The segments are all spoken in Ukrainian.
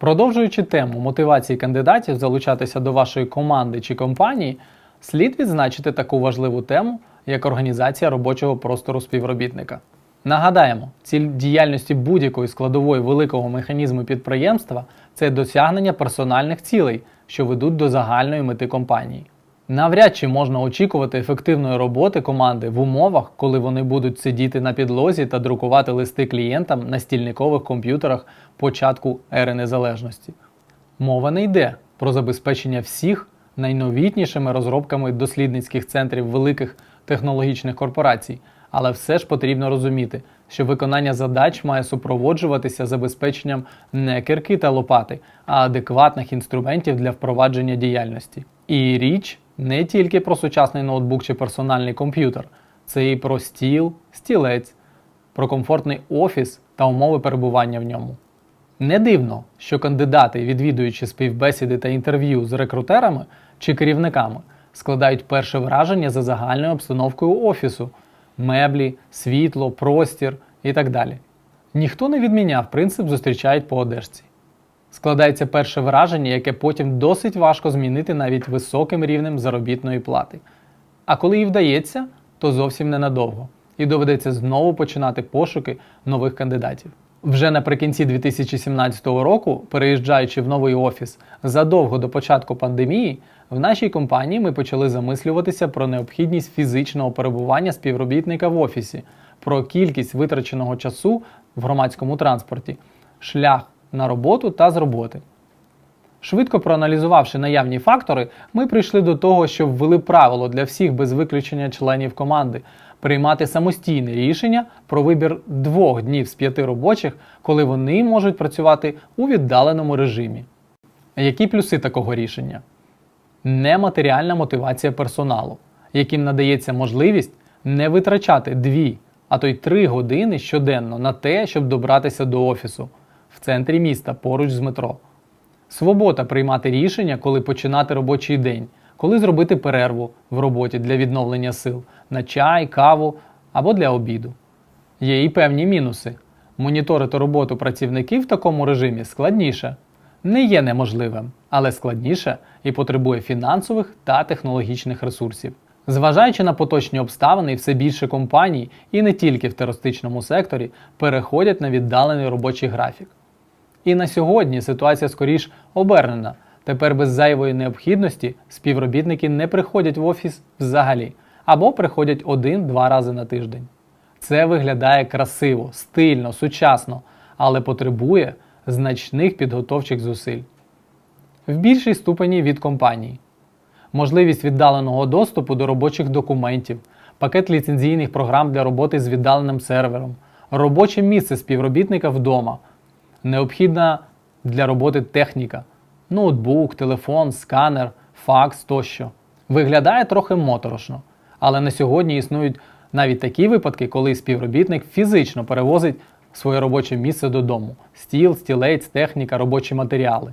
Продовжуючи тему мотивації кандидатів залучатися до вашої команди чи компанії, слід відзначити таку важливу тему, як організація робочого простору співробітника. Нагадаємо, ціль діяльності будь-якої складової великого механізму підприємства це досягнення персональних цілей, що ведуть до загальної мети компанії. Навряд чи можна очікувати ефективної роботи команди в умовах, коли вони будуть сидіти на підлозі та друкувати листи клієнтам на стільникових комп'ютерах початку ери незалежності. Мова не йде про забезпечення всіх найновітнішими розробками дослідницьких центрів великих технологічних корпорацій, але все ж потрібно розуміти, що виконання задач має супроводжуватися забезпеченням не кирки та лопати, а адекватних інструментів для впровадження діяльності. І річ не тільки про сучасний ноутбук чи персональний комп'ютер, це і про стіл, стілець, про комфортний офіс та умови перебування в ньому. Не дивно, що кандидати, відвідуючи співбесіди та інтерв'ю з рекрутерами чи керівниками, складають перше враження за загальною обстановкою офісу меблі, світло, простір і так далі. Ніхто не відміняв принцип зустрічають по одежці. Складається перше враження, яке потім досить важко змінити навіть високим рівнем заробітної плати. А коли і вдається, то зовсім ненадовго, і доведеться знову починати пошуки нових кандидатів. Вже наприкінці 2017 року, переїжджаючи в новий офіс задовго до початку пандемії, в нашій компанії ми почали замислюватися про необхідність фізичного перебування співробітника в офісі, про кількість витраченого часу в громадському транспорті, шлях на роботу та з роботи. Швидко проаналізувавши наявні фактори, ми прийшли до того, що ввели правило для всіх без виключення членів команди приймати самостійне рішення про вибір двох днів з п'яти робочих, коли вони можуть працювати у віддаленому режимі. Які плюси такого рішення? Нематеріальна мотивація персоналу, яким надається можливість не витрачати дві, а то й три години щоденно на те, щоб добратися до офісу в центрі міста поруч з метро. Свобода приймати рішення, коли починати робочий день, коли зробити перерву в роботі для відновлення сил на чай, каву або для обіду. Є і певні мінуси. Моніторити роботу працівників в такому режимі складніше. Не є неможливим, але складніше і потребує фінансових та технологічних ресурсів. Зважаючи на поточні обставини, все більше компаній, і не тільки в туристичному секторі, переходять на віддалений робочий графік. І на сьогодні ситуація скоріш обернена. Тепер без зайвої необхідності співробітники не приходять в офіс взагалі або приходять один-два рази на тиждень. Це виглядає красиво, стильно, сучасно, але потребує значних підготовчих зусиль. В більшій ступені від компанії. Можливість віддаленого доступу до робочих документів, пакет ліцензійних програм для роботи з віддаленим сервером, робоче місце співробітника вдома, необхідна для роботи техніка, ноутбук, телефон, сканер, факс тощо. Виглядає трохи моторошно, але на сьогодні існують навіть такі випадки, коли співробітник фізично перевозить своє робоче місце додому: стіл, стілець, техніка, робочі матеріали.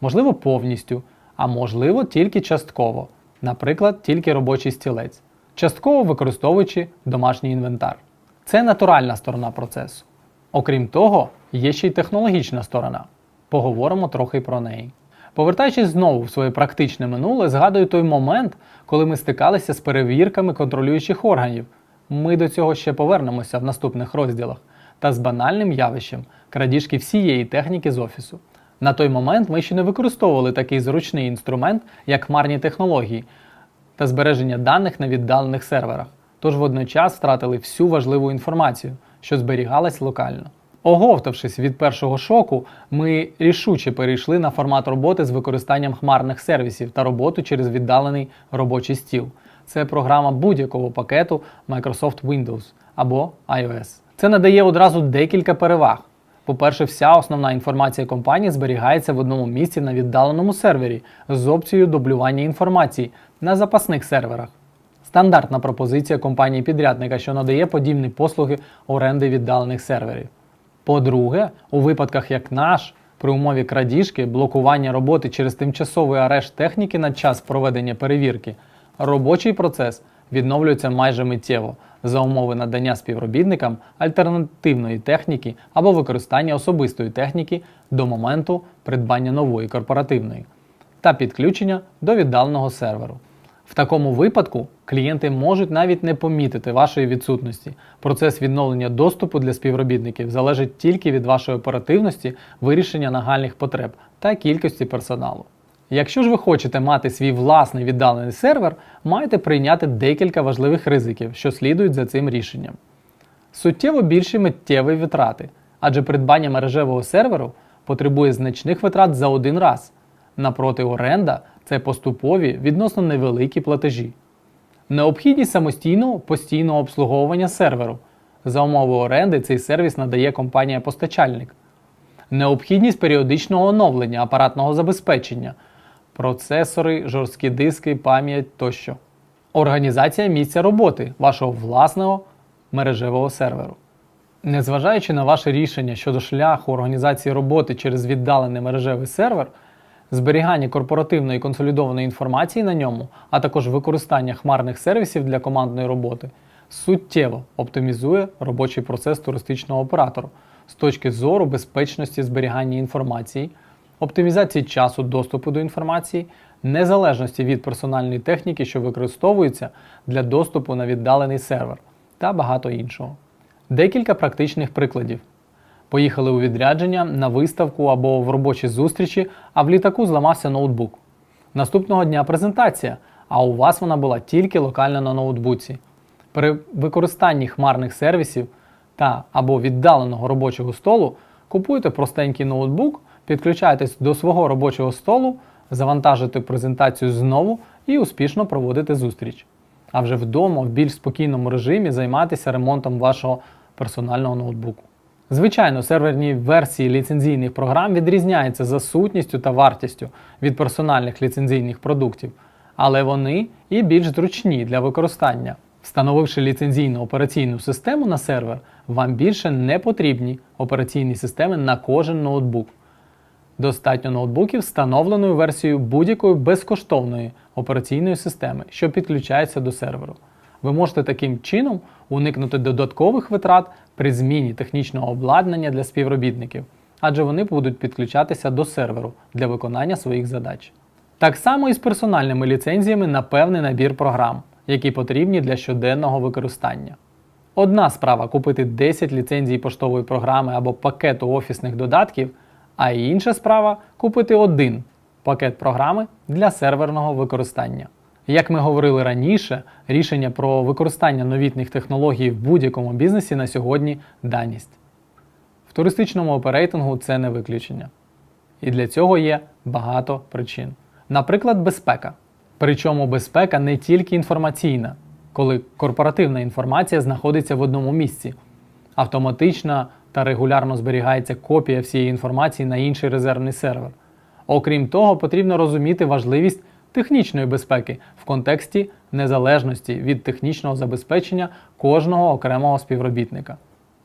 Можливо, повністю, а можливо, тільки частково, наприклад, тільки робочий стілець, частково використовуючи домашній інвентар. Це натуральна сторона процесу. Окрім того, є ще й технологічна сторона. Поговоримо трохи про неї. Повертаючись знову в своє практичне минуле, згадую той момент, коли ми стикалися з перевірками контролюючих органів. Ми до цього ще повернемося в наступних розділах, та з банальним явищем крадіжки всієї техніки з офісу. На той момент ми ще не використовували такий зручний інструмент, як хмарні технології та збереження даних на віддалених серверах, тож водночас втратили всю важливу інформацію, що зберігалась локально. Оговтавшись від першого шоку, ми рішуче перейшли на формат роботи з використанням хмарних сервісів та роботу через віддалений робочий стіл. Це програма будь-якого пакету Microsoft Windows або iOS. Це надає одразу декілька переваг. По-перше, вся основна інформація компанії зберігається в одному місці на віддаленому сервері з опцією дублювання інформації на запасних серверах. Стандартна пропозиція компанії-підрядника, що надає подібні послуги оренди віддалених серверів. По-друге, у випадках як наш, при умові крадіжки, блокування роботи через тимчасовий арешт техніки на час проведення перевірки, робочий процес відновлюється майже миттєво за умови надання співробітникам альтернативної техніки або використання особистої техніки до моменту придбання нової корпоративної та підключення до віддаленого серверу. В такому випадку клієнти можуть навіть не помітити вашої відсутності. Процес відновлення доступу для співробітників залежить тільки від вашої оперативності, вирішення нагальних потреб та кількості персоналу. Якщо ж ви хочете мати свій власний віддалений сервер, маєте прийняти декілька важливих ризиків, що слідують за цим рішенням. Суттєво більші миттєві витрати, адже придбання мережевого серверу потребує значних витрат за один раз. Напроти оренда це поступові відносно невеликі платежі. Необхідність самостійного постійного обслуговування серверу. За умови оренди цей сервіс надає компанія-постачальник. Необхідність періодичного оновлення апаратного забезпечення, процесори, жорсткі диски, пам'ять тощо. Організація місця роботи вашого власного мережевого серверу. Незважаючи на ваше рішення щодо шляху організації роботи через віддалений мережевий сервер, зберігання корпоративної консолідованої інформації на ньому, а також використання хмарних сервісів для командної роботи, суттєво оптимізує робочий процес туристичного оператору з точки зору безпечності зберігання інформації, оптимізації часу доступу до інформації, незалежності від персональної техніки, що використовується для доступу на віддалений сервер та багато іншого. Декілька практичних прикладів. Поїхали у відрядження на виставку або в робочі зустрічі, а в літаку зламався ноутбук. Наступного дня презентація, а у вас вона була тільки локально на ноутбуці. При використанні хмарних сервісів та або віддаленого робочого столу купуєте простенький ноутбук, підключаєтесь до свого робочого столу, завантажите презентацію знову і успішно проводите зустріч. А вже вдома в більш спокійному режимі займатися ремонтом вашого персонального ноутбуку. Звичайно, серверні версії ліцензійних програм відрізняються за сутністю та вартістю від персональних ліцензійних продуктів, але вони і більш зручні для використання. Встановивши ліцензійну операційну систему на сервер, вам більше не потрібні операційні системи на кожен ноутбук. Достатньо ноутбуків встановленою версією будь-якої безкоштовної операційної системи, що підключається до серверу. Ви можете таким чином уникнути додаткових витрат при зміні технічного обладнання для співробітників, адже вони будуть підключатися до серверу для виконання своїх задач. Так само і з персональними ліцензіями на певний набір програм, які потрібні для щоденного використання. Одна справа купити 10 ліцензій поштової програми або пакету офісних додатків, а інша справа купити один пакет програми для серверного використання. Як ми говорили раніше, рішення про використання новітніх технологій в будь-якому бізнесі на сьогодні даність. В туристичному оперейтингу це не виключення. І для цього є багато причин. Наприклад, безпека. Причому безпека не тільки інформаційна, коли корпоративна інформація знаходиться в одному місці. Автоматично та регулярно зберігається копія всієї інформації на інший резервний сервер. Окрім того, потрібно розуміти важливість технічної безпеки в контексті незалежності від технічного забезпечення кожного окремого співробітника.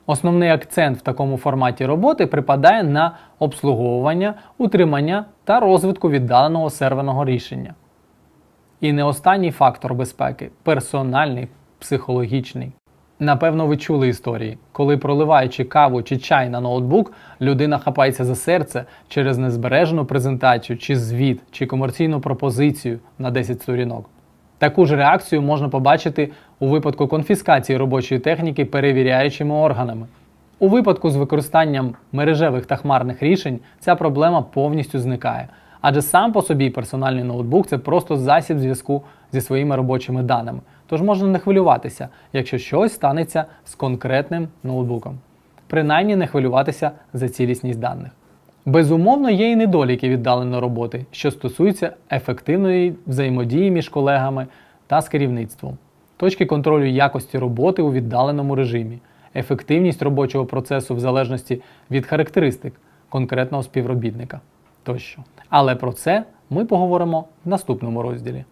Основний акцент в такому форматі роботи припадає на обслуговування, утримання та розвитку віддаленого серверного рішення. І не останній фактор безпеки персональний, психологічний. Напевно, ви чули історії, коли проливаючи каву чи чай на ноутбук, людина хапається за серце через незбережену презентацію, чи звіт, чи комерційну пропозицію на 10 сторінок. Таку ж реакцію можна побачити у випадку конфіскації робочої техніки перевіряючими органами. У випадку з використанням мережевих та хмарних рішень ця проблема повністю зникає, адже сам по собі персональний ноутбук це просто засіб зв'язку зі своїми робочими даними. Тож можна не хвилюватися, якщо щось станеться з конкретним ноутбуком. Принаймні не хвилюватися за цілісність даних. Безумовно, є і недоліки віддаленої роботи, що стосуються ефективної взаємодії між колегами та з керівництвом, точки контролю якості роботи у віддаленому режимі, ефективність робочого процесу в залежності від характеристик конкретного співробітника тощо. Але про це ми поговоримо в наступному розділі.